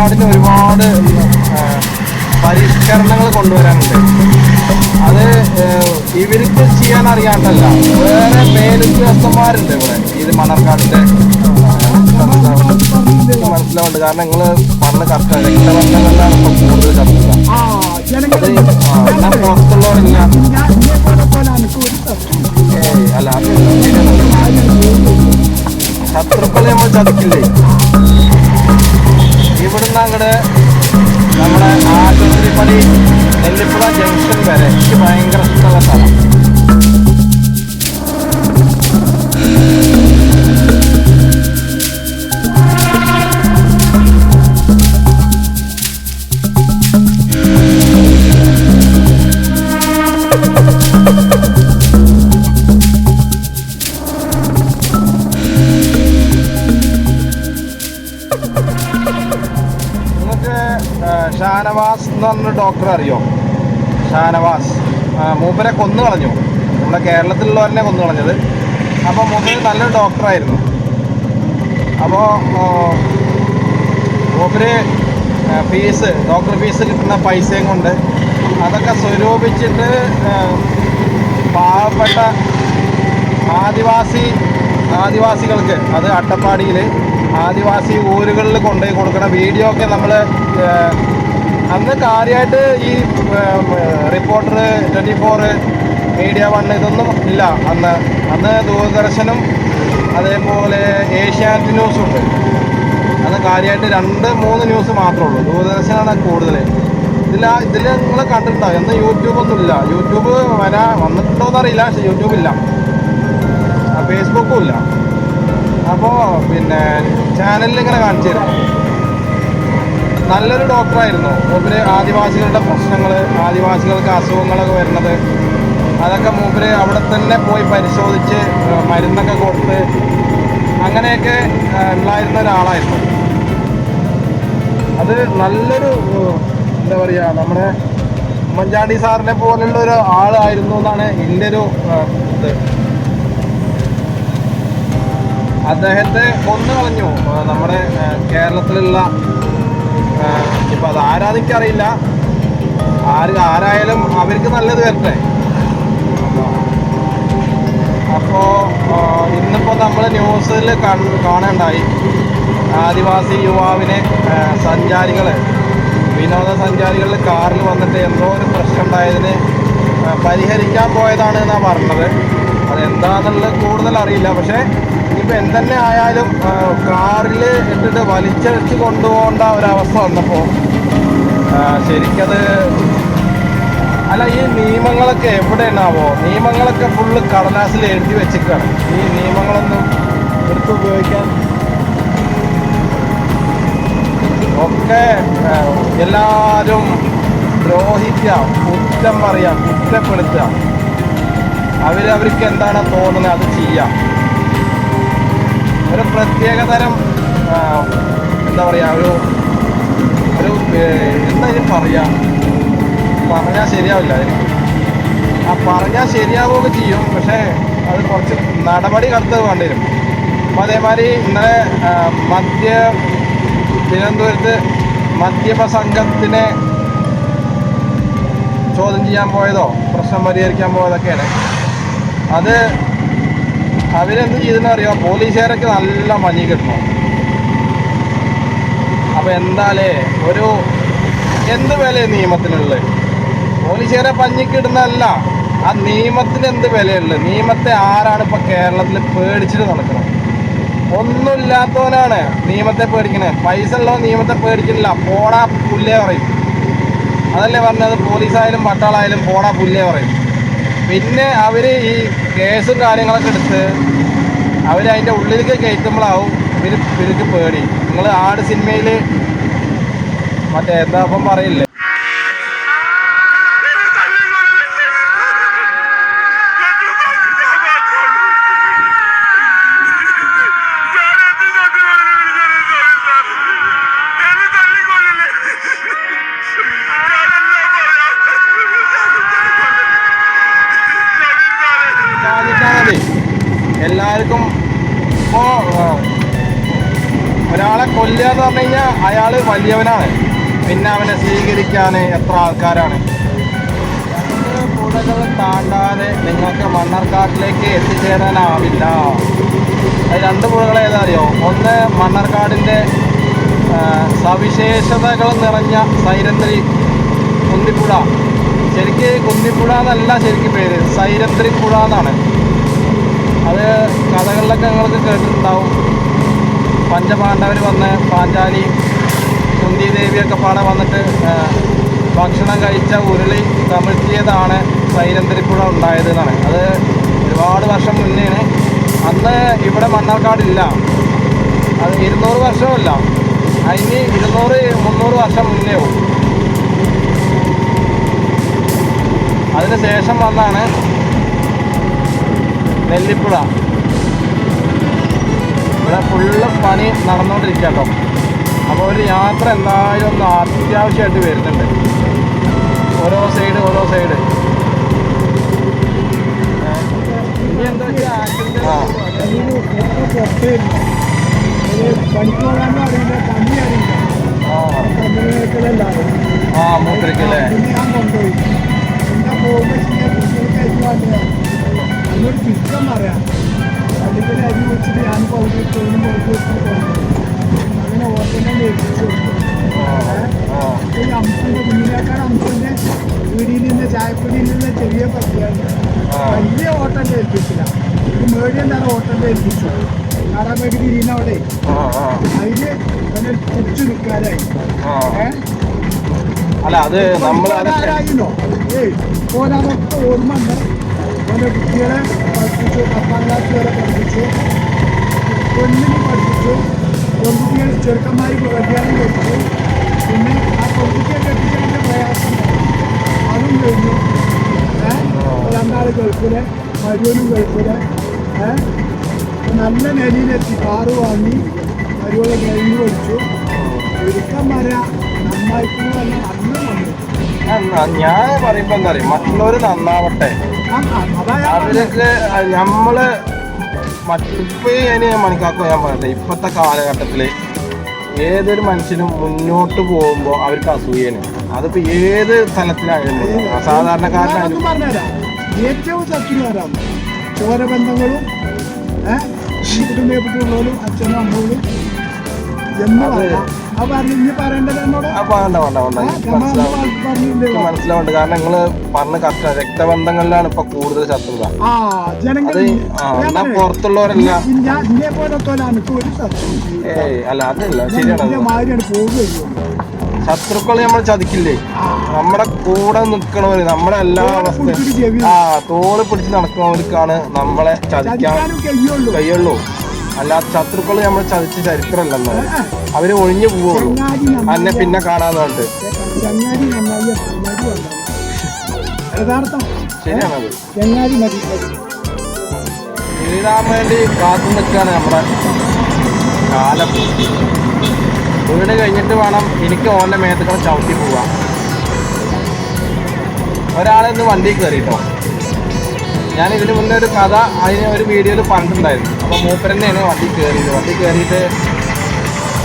മണർക്കാടിന് ഒരുപാട് പരിഷ്കരണങ്ങൾ കൊണ്ടുവരാനുണ്ട്. അത് ഇവർക്ക് ചെയ്യാൻ അറിയാണ്ടല്ല വേറെ മേലുദ്യോഗസ്ഥന്മാരുണ്ട് ഇവിടെ. ഇത് മണർക്കാടിന്റെ മനസ്സിലാവുന്നുണ്ട്. കാരണം നിങ്ങൾ പറഞ്ഞ കറക്റ്റ് രക്തബന്ധങ്ങളിലാണ് ഇപ്പൊ കൂടുതൽ എന്നാ പുറത്തുള്ളവരില്ല. അല്ല ശത്രുക്കളെ നമ്മൾ ചതിക്കില്ലേ? ഇവിടുന്ന് അങ്ങോട്ട് നമ്മുടെ ആശുപത്രിപ്പടി നെല്ലിപ്പുഴ ജംഗ്ഷൻ വരെ. എനിക്ക് ഭയങ്കര ഇഷ്ടമുള്ള സ്ഥലം. ഷാനവാസ്. മൂപ്പരെ കൊന്നു കളഞ്ഞു. നമ്മുടെ കേരളത്തിലുള്ളവരനെ കൊന്നു കളഞ്ഞത്. അപ്പോൾ മൂപ്പര് നല്ലൊരു ഡോക്ടറായിരുന്നു അപ്പോൾ മൂപ്പര് ഫീസ് ഡോക്ടർ ഫീസ് കിട്ടുന്ന പൈസയും കൊണ്ട് അതൊക്കെ സ്വരൂപിച്ചിട്ട് പാവപ്പെട്ട ആദിവാസി ആദിവാസികൾക്ക് അത് അട്ടപ്പാടിയിൽ ആദിവാസി ഊരുകളിൽ കൊണ്ടുപോയി കൊടുക്കുന്ന വീഡിയോ ഒക്കെ നമ്മൾ അന്ന് കാര്യമായിട്ട് ഈ Reporter twenty four Media One ഇതൊന്നും ഇല്ല. അന്ന് അന്ന് ദൂരദർശനും അതേപോലെ ഏഷ്യാനെറ്റ് ന്യൂസും ഉണ്ട്. അന്ന് കാര്യമായിട്ട് രണ്ട് മൂന്ന് ന്യൂസ് മാത്രമേ ഉള്ളൂ. ദൂരദർശനാണ് കൂടുതൽ. ഇതിൽ ഇതിൽ നിങ്ങൾ കണ്ടിട്ടുണ്ടാവും. എന്ന് യൂട്യൂബൊന്നും ഇല്ല. യൂട്യൂബ് വരാ വന്നിട്ടുണ്ടോ എന്നറിയില്ല പക്ഷെ യൂട്യൂബ് ഇല്ല. ഫേസ്ബുക്കും ഇല്ല. അപ്പോൾ പിന്നെ ചാനലിൽ ഇങ്ങനെ കാണിച്ചു തരാം. നല്ലൊരു ഡോക്ടറായിരുന്നു മൂപ്പര് ആദിവാസികളുടെ പ്രശ്നങ്ങൾ ആദിവാസികൾക്ക് അസുഖങ്ങളൊക്കെ വരുന്നത്. അതൊക്കെ മൂപ്പര് അവിടെ തന്നെ പോയി പരിശോധിച്ച് മരുന്നൊക്കെ കൊടുത്ത് അങ്ങനെയൊക്കെ ഉണ്ടായിരുന്ന ഒരാളായിരുന്നു. അത് നല്ലൊരു എന്താ പറയുക നമ്മുടെ ഉമ്മൻചാണ്ടി സാറിനെ പോലുള്ള ഒരു ആളായിരുന്നു എന്നാണ് എന്റെ ഒരു ഇത്. അദ്ദേഹത്തെ കൊന്നു കളഞ്ഞു. നമ്മുടെ കേരളത്തിലുള്ള ഇപ്പൊ അത് ആരാധിക്കറിയില്ല. ആര് ആരായാലും അവർക്ക് നല്ലത് വരട്ടെ. അപ്പോൾ ഇന്നിപ്പോൾ നമ്മൾ ന്യൂസിൽ കാണണ്ടായി. ആദിവാസി യുവാവിനെ സഞ്ചാരികൾ വിനോദസഞ്ചാരികൾ കാറിൽ വന്നിട്ട് എന്തോ ഒരു പ്രശ്നം ഉണ്ടായതിന് പരിഹരിക്കാൻ പോയതാണ് എന്നാണ് പറഞ്ഞത്. അതെന്താണെന്നുള്ളത് കൂടുതൽ അറിയില്ല. പക്ഷേ ഇപ്പം എന്തെന്നെ ആയാലും കാറിൽ ഇട്ടിട്ട് വലിച്ചഴിച്ച് കൊണ്ടുപോകേണ്ട ഒരവസ്ഥ വന്നപ്പോൾ ശരിക്കത് അല്ല ഈ നിയമങ്ങളൊക്കെ എവിടെയാണാവോ നിയമങ്ങളൊക്കെ ഫുള്ള് കടലാസിൽ എഴുതി വെച്ചിരിക്കുകയാണ്. ഈ നിയമങ്ങളൊന്നും എടുത്ത് ഉപയോഗിക്കാൻ ഒക്കെ എല്ലാവരും ദ്രോഹിക്കാം കുറ്റം പറയാം കുറ്റപ്പെടുത്തുക. അവരവർക്ക് എന്താണോ തോന്നുന്നത് അത് ചെയ്യാം ഒരു പ്രത്യേകതരം എന്താ പറയുക ഒരു ഒരു ഏഹ്, എന്താ ഇതിന് പറയാ. പറഞ്ഞാൽ ശരിയാവില്ല എനിക്ക് ആ പറഞ്ഞാൽ ശരിയാവുകയൊക്കെ ചെയ്യും. പക്ഷേ അത് കുറച്ച് നടപടി കടുത്തത് വേണ്ടി വരും. അപ്പോൾ അതേമാതിരി ഇന്നലെ ആ, മദ്യ തിരുവനന്തപുരത്ത് മദ്യപ സംഘത്തിനെ ചോദ്യം ചെയ്യാൻ പോയതോ പ്രശ്നം പരിഹരിക്കാൻ പോയതൊക്കെയാണ്. അത് അവരെന്ത് ചെയ്തെന്ന് അറിയാം? പോലീസുകാരൊക്കെ നല്ല മഞ്ഞ് കിട്ടണം. അപ്പോൾ എന്താലേ ഒരു എന്ത് വില നിയമത്തിനുള്ളത്? പോലീസുകാരെ പഞ്ഞിക്കിടുന്നതല്ല ആ നിയമത്തിന് എന്ത് വിലയുള്ളത്? നിയമത്തെ ആരാണ് ഇപ്പൊ കേരളത്തിൽ പേടിച്ചിട്ട് നടക്കുന്നത് ഒന്നുമില്ലാത്തവനാണ് നിയമത്തെ പേടിക്കുന്നത് പൈസ ഉള്ളവൻ നിയമത്തെ പേടിക്കുന്നില്ല പോടാ പുല്ലേ പറയും. അതല്ലേ പറഞ്ഞത്? പോലീസായാലും പട്ടാളായാലും പോടാ പുല്ലേ പറയും. പിന്നെ അവർ ഈ കേസും കാര്യങ്ങളൊക്കെ എടുത്ത് അവർ അതിന്റെ ഉള്ളിലേക്ക് കയറ്റുമ്പോഴാവും ഇവർ ഇവർക്ക് പേടി. നിങ്ങൾ ആട് സിനിമയിൽ മറ്റേ എന്താ അപ്പം പറയില്ലേ? എല്ലാവർക്കും ഇപ്പോൾ ഒരാളെ കൊല്ലുക എന്ന് പറഞ്ഞു കഴിഞ്ഞാൽ അയാൾ വലിയവനാണ്. പിന്നെ അവനെ സ്വീകരിക്കാൻ എത്ര ആൾക്കാരാണ്? പുഴകൾ താണ്ടാതെ നിങ്ങൾക്ക് മണ്ണർക്കാട്ടിലേക്ക് എത്തിച്ചേരാനാവില്ല. അത് രണ്ട് പുഴകൾ ഏതാ അറിയോ ഒന്ന് മണ്ണർക്കാടിന്റെ സവിശേഷതകൾ നിറഞ്ഞ സൈരന്ത്രി കുന്തിപ്പുഴ ശരിക്ക് കുന്തിപ്പുഴ എന്നല്ല ശരിക്കും പേര് സൈരന്ത്രി പുഴ എന്നാണ്. അത് കഥകളിലൊക്കെ നിങ്ങൾക്ക് കേട്ടിട്ടുണ്ടാവും. പഞ്ചപാണ്ഡവർ വന്ന് പാഞ്ചാലി കുന്തി ദേവിയൊക്കെ പാടെ വന്നിട്ട് ഭക്ഷണം കഴിച്ച ഉരുളി കമിഴ്ത്തിയതാണ് സൈലന്തരിപ്പുഴ ഉണ്ടായത് എന്നാണ് അത് ഒരുപാട് വർഷം മുന്നേയാണ് അന്ന് ഇവിടെ മണ്ണാർക്കാടില്ല. അത് ഇരുന്നൂറ് വർഷമല്ല. അതിന് ഇരുന്നൂറ് മുന്നൂറ് വർഷം മുന്നേ പോകും അതിന് ശേഷം വന്നാണ് നെല്ലിപ്പുഴ. ഇവിടെ ഫുള്ള് പണി നടന്നുകൊണ്ടിരിക്കുക കേട്ടോ അപ്പോൾ ഒരു യാത്ര എന്തായാലും ഒന്ന് അത്യാവശ്യമായിട്ട് വരുന്നുണ്ട്. ഓരോ സൈഡ് ഓരോ സൈഡ് ഇനി എന്താ ആ. എന്നോട് ചിക്കൻ പറയാം. പള്ളിക്കൽ അരി വെച്ചിട്ട് ഞാൻ പൗഡർ പുറത്ത് വെച്ചിട്ട് ഓട്ടോനെ ഏൽപ്പിച്ചു കൊടുത്തു അംശന്റെ കുഞ്ഞിനേക്കാൾ അംശന്റെ വീടിൽ നിന്ന് ചായപ്പൊടിയിൽ നിന്ന് ചെറിയ പറ്റിയാണ് ആ. വലിയ ഓട്ടന്റെ ഏൽപ്പിച്ചില്ല. ഈ മേടിയം തരം ഓട്ടന്റെ ഏൽപ്പിച്ചു? കാടാമേടി തിരിയുന്നവിടെ ആ ആ അതിൽ അവനെ കുറിച്ച് നിൽക്കാനായി അല്ല അത് നമ്മൾ ഏയ് ഓരതൊക്കെ ഓർമ്മ ഉണ്ട്. ഓരോ കുട്ടികളെ പഠിപ്പിച്ചു പത്താം ക്ലാസ് വരെ പഠിപ്പിച്ചു. പെണ്ണിന് പഠിപ്പിച്ചു. പെൺകുട്ടികൾ ചെറുക്കന്മാർ കല്യാണം കഴിച്ചു പിന്നെ ആ പെൺകുട്ടിയെ കെട്ടിച്ചതിന്റെ പ്രയാസം അതും കഴിഞ്ഞു. രണ്ടാൾ ഗൾഫിൽ മരുവനും ഗൾഫിൽ. നല്ല നിലയിലെത്തി കാറ് വാങ്ങി മരുവളെ കഴിഞ്ഞു പഠിച്ചു വര നന്നായിട്ടുണ്ട് തന്നെ വന്നു ഞാൻ പറയുമ്പോ എന്താ പറയുക മറ്റുള്ളവർ നന്നാവട്ടെ. ആ, ആ, അതാ ഞാൻ പറഞ്ഞത്. അവരൊക്കെ നമ്മൾ മറ്റിപ്പോ ഇനി മണിക്കാക്കോ ഞാൻ പറയട്ടെ ഇപ്പോഴത്തെ കാലഘട്ടത്തിൽ ഏതൊരു മനുഷ്യനും മുന്നോട്ട് പോകുമ്പോൾ അവർക്ക് അസൂയന് അതിപ്പോ ഏത് തലത്തിലായാലും സാധാരണക്കാരനായാലും ഏറ്റവും ശത്രുവാരാണ് ചോരബന്ധങ്ങളും അച്ഛനും അമ്മകളും അത് പറയാം ആ പറഞ്ഞു ഇനി പറയേണ്ടത് എന്നോട്? ആ വേണ്ട വേണ്ട വേണ്ട. ആ, എനിക്ക് നമ്മൾ അന്ന് മനസ്സിലാവും പറഞ്ഞില്ലേ എനിക്ക് മനസ്സിലാവുന്നുണ്ട്. കാരണം നിങ്ങൾ പറഞ്ഞ കറക്റ്റ് രക്തബന്ധങ്ങളിലാണ് ഇപ്പൊ കൂടുതൽ ശത്രുത. അത് എന്നാ പുറത്തുള്ളവരെല്ലാം. ഏയ് അല്ല അതല്ല ശരിയാണ് ശത്രുക്കളെ നമ്മൾ ചതിക്കില്ലേ? നമ്മുടെ കൂടെ നിൽക്കണവര് നമ്മുടെ എല്ലാ അവസ്ഥയും ആ തോൾ പിടിച്ച് നടക്കുന്നവർക്കാണ് നമ്മളെ ചതിക്കാൻ കഴിയുള്ളൂ അല്ലാത്ത ശത്രുക്കൾ നമ്മൾ ചതിച്ച ചരിത്രമല്ലെന്നോ അവർ ഒഴിഞ്ഞു പോവുള്ളൂ. അന്നെ പിന്നെ കാണാന്ന് പറഞ്ഞിട്ട്. ശരിയാണത് വേണ്ടി കാത്തു നിൽക്കുകയാണ് നമ്മുടെ കാലം. വീട് കഴിഞ്ഞിട്ട് വേണം എനിക്ക് ഓന്റെ മേത്തുകൾ ചവിട്ടി പോവാം ഒരാളെ ഇന്ന് വണ്ടി കയറിട്ടോ. ഞാൻ ഇതിന് മുന്നേ ഒരു കഥ അതിന് ഒരു വീഡിയോയിൽ പറഞ്ഞിട്ടുണ്ടായിരുന്നു. അപ്പോൾ മൂപ്പർ തന്നെയാണ് വണ്ടി കയറിയത് വണ്ടി കയറിയിട്ട്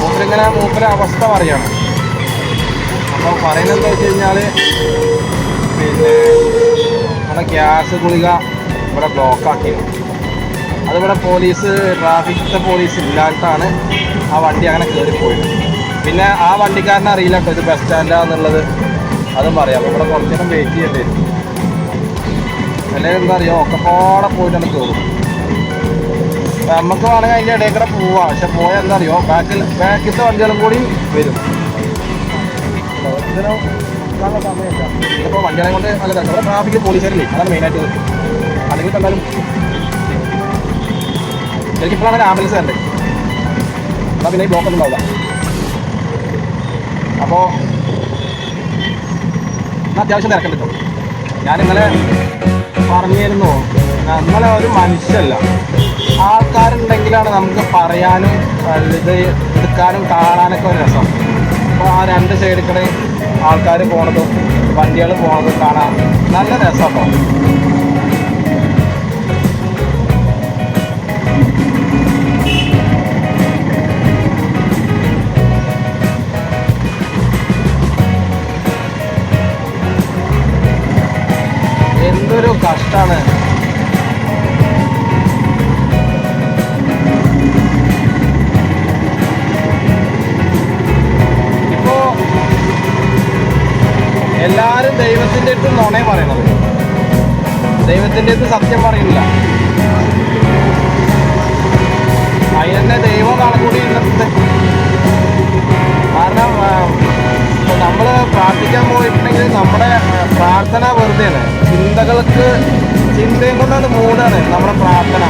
മൂപ്പരിങ്ങനെ മൂപ്പരെ അവസ്ഥ പറയാണ്. അപ്പോൾ പറയുന്നത് എന്താ വെച്ച് കഴിഞ്ഞാൽ പിന്നെ നമ്മുടെ ഗ്യാസ് ഗുളിക ഇവിടെ ബ്ലോക്കാക്കിയിരുന്നു അതിവിടെ പോലീസ് ട്രാഫിക് പോലീസ് ഇല്ലാത്താണ് ആ വണ്ടി അങ്ങനെ കയറിപ്പോയത് പിന്നെ ആ വണ്ടിക്കാരനെ അറിയില്ല കേട്ടോ ഇത് ബസ് സ്റ്റാൻഡാന്നുള്ളത്. അതും പറയാം. അപ്പോൾ ഇവിടെ കുറച്ചേരം വെയിറ്റ് ചെയ്യേണ്ടി വരും. അല്ലെങ്കിൽ എന്താ പറയുക ഒക്കെപ്പാടെ പോയിട്ടാണ് കയറും നമുക്ക് വേണമെങ്കിൽ അതിന്റെ ഇടയിൽ കൂടെ പോവാം. പക്ഷെ പോയാൽ എന്താ അറിയോ ബാക്കിൽ ബാക്കിലത്തെ വണ്ടികളും കൂടി വരും. ഇതിപ്പോൾ വണ്ടികളെ കൊണ്ട് നല്ല തിരക്ക്. ഇവിടെ ട്രാഫിക് പോലീസുകാരില്ലേ? അതാണ് മെയിനായിട്ട് അല്ലെങ്കിൽ ശരിക്കും ഇപ്പോഴാണ് ആംബുലൻസ് ഉണ്ട് എന്നാൽ പിന്നെ ഈ ബ്ലോക്ക് ഒന്നും ഉണ്ടാവില്ല അപ്പോൾ അത്യാവശ്യം തിരക്കുണ്ട് ഞാൻ ഇന്നലെ പറഞ്ഞിരുന്നു. നമ്മളെ ഒരു മനുഷ്യല്ല. ആൾക്കാരുണ്ടെങ്കിലാണ് നമുക്ക് പറയാനും ഇത് എടുക്കാനും കാണാനൊക്കെ ഒരു രസം. അപ്പോൾ ആ രണ്ട് സൈഡിൽ കൂടെ ആൾക്കാർ പോണതും വണ്ടികൾ പോണതും കാണാൻ നല്ല രസം കേട്ടോ ഇപ്പോ എല്ലാരും ദൈവത്തിന്റെ അടുത്ത് നുണേ പറയണത്. ദൈവത്തിന്റെ അടുത്ത് സത്യം പറയുന്നില്ല അതിനെ ദൈവം കണക്കൂടി ഇന്നത്തെ പ്രാർത്ഥിക്കാൻ പോയിട്ടുണ്ടെങ്കിൽ നമ്മുടെ പ്രാർത്ഥന വെറുതെയാണ് ചിന്തകൾക്ക് ചിന്തയും കൊണ്ടാണ് മൂടാണ് നമ്മുടെ പ്രാർത്ഥന.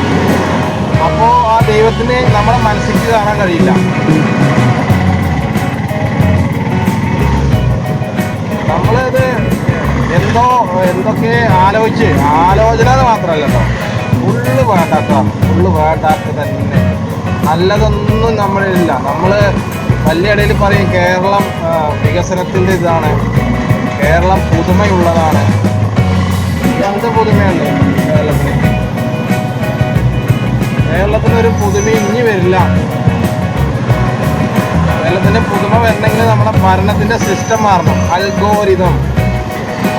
അപ്പോൾ ആ ദൈവത്തിനെ നമ്മുടെ മനസ്സിക്ക് കാണാൻ കഴിയില്ല. നമ്മളത് എന്തോ എന്തൊക്കെ ആലോചിച്ച് ആലോചന എന്ന് മാത്രമല്ല കേട്ടോ. ഫുള്ള് വേണ്ടാത്ത ഫുള്ള് വേണ്ടാത്ത തന്നെ. നല്ലതൊന്നും നമ്മളില്ല. നമ്മൾ വലിയ ഇടയിൽ പറയും കേരളം വികസനത്തിന്റെ ഇതാണ്. കേരളം പുതുമയുള്ളതാണ്. എന്ത് പുതുമയാണ്? കേരളത്തിന്. കേരളത്തിനൊരു പുതുമ ഇനി വരില്ല. കേരളത്തിന്റെ പുതുമ വരണമെങ്കിൽ നമ്മുടെ ഭരണത്തിന്റെ സിസ്റ്റം മാറണം. അൽഗോരിതം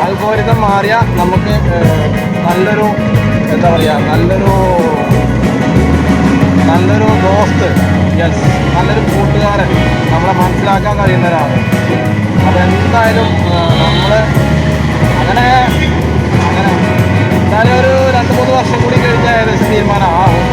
അൽഗോരിതം മാറിയാൽ നമുക്ക് നല്ലൊരു എന്താ പറയുക നല്ലൊരു നല്ലൊരു ദോസ്ത് യെസ് നല്ലൊരു കൂട്ടുകാരൻ. നമ്മളെ മനസ്സിലാക്കാൻ കഴിയുന്ന ഒരാൾ അതെന്തായാലും നമ്മൾ അങ്ങനെ അങ്ങനെ. എന്തായാലും ഒരു രണ്ട് മൂന്ന് വർഷം കൂടി കഴിഞ്ഞാൽ ഏകദേശം തീരുമാനം ആവും